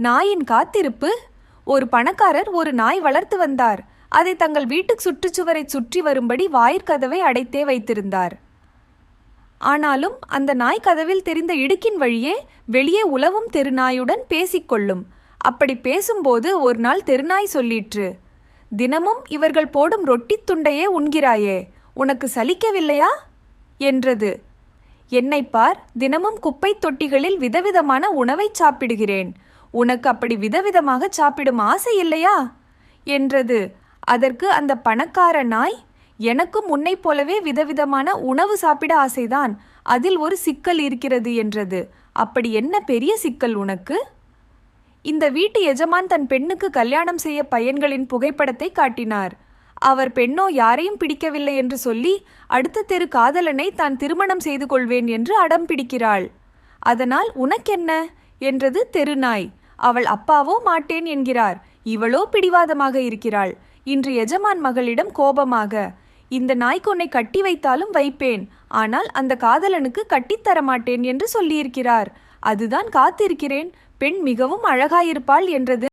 நாயின் காத்திருப்பு? ஒரு பணக்காரர் ஒரு நாய் வளர்த்து வந்தார். அதை தங்கள் வீட்டுக்கு சுற்றுச்சுவரை சுற்றி வரும்படி வாயிற்கதவை அடைத்தே வைத்திருந்தார். ஆனாலும் அந்த நாய் கதவில் தெரிந்த இடுக்கின் வழியே வெளியே உலவும் தெருநாயுடன் பேசிக்கொள்ளும் அப்படி பேசும்போது ஒரு நாள் தெருநாய் சொல்லிற்று தினமும் இவர்கள் போடும் ரொட்டித் துண்டையே உண்கிறாயே உனக்கு சலிக்கவில்லையா? என்றது. என்னைப் பார் தினமும் குப்பைத் தொட்டிகளில் விதவிதமான உணவைச் சாப்பிடுகிறேன். உனக்கு அப்படி விதவிதமாக சாப்பிடும் ஆசை இல்லையா? என்றது. அதற்கு அந்த பணக்கார நாய் எனக்கும் உன்னைப் போலவே விதவிதமான உணவு சாப்பிட ஆசைதான். அதில் ஒரு சிக்கல் இருக்கிறது என்றது. அப்படி என்ன பெரிய சிக்கல் உனக்கு? இந்த வீட்டு எஜமான் தன் பெண்ணுக்கு கல்யாணம் செய்ய பையன்களின் புகைப்படத்தை காட்டினார். அவர் பெண்ணோ யாரையும் பிடிக்கவில்லை என்று சொல்லி அடுத்த தெரு காதலனை தான் திருமணம் செய்து கொள்வேன் என்று அடம் பிடிக்கிறாள். அதனால் உனக்கென்ன? என்றது தெருநாய் அவள் அப்பாவோ மாட்டேன் என்கிறார். இவளோ பிடிவாதமாக இருக்கிறாள். இன்று எஜமான் மகளிடம் கோபமாக இந்த நாய்க்கொன்னை கட்டி வைத்தாலும் வைப்பேன். ஆனால் அந்த காதலனுக்கு கட்டித்தர மாட்டேன் என்று சொல்லியிருக்கிறார். அதுதான் காத்திருக்கிறேன். பெண் மிகவும் அழகாயிருப்பாள் என்றது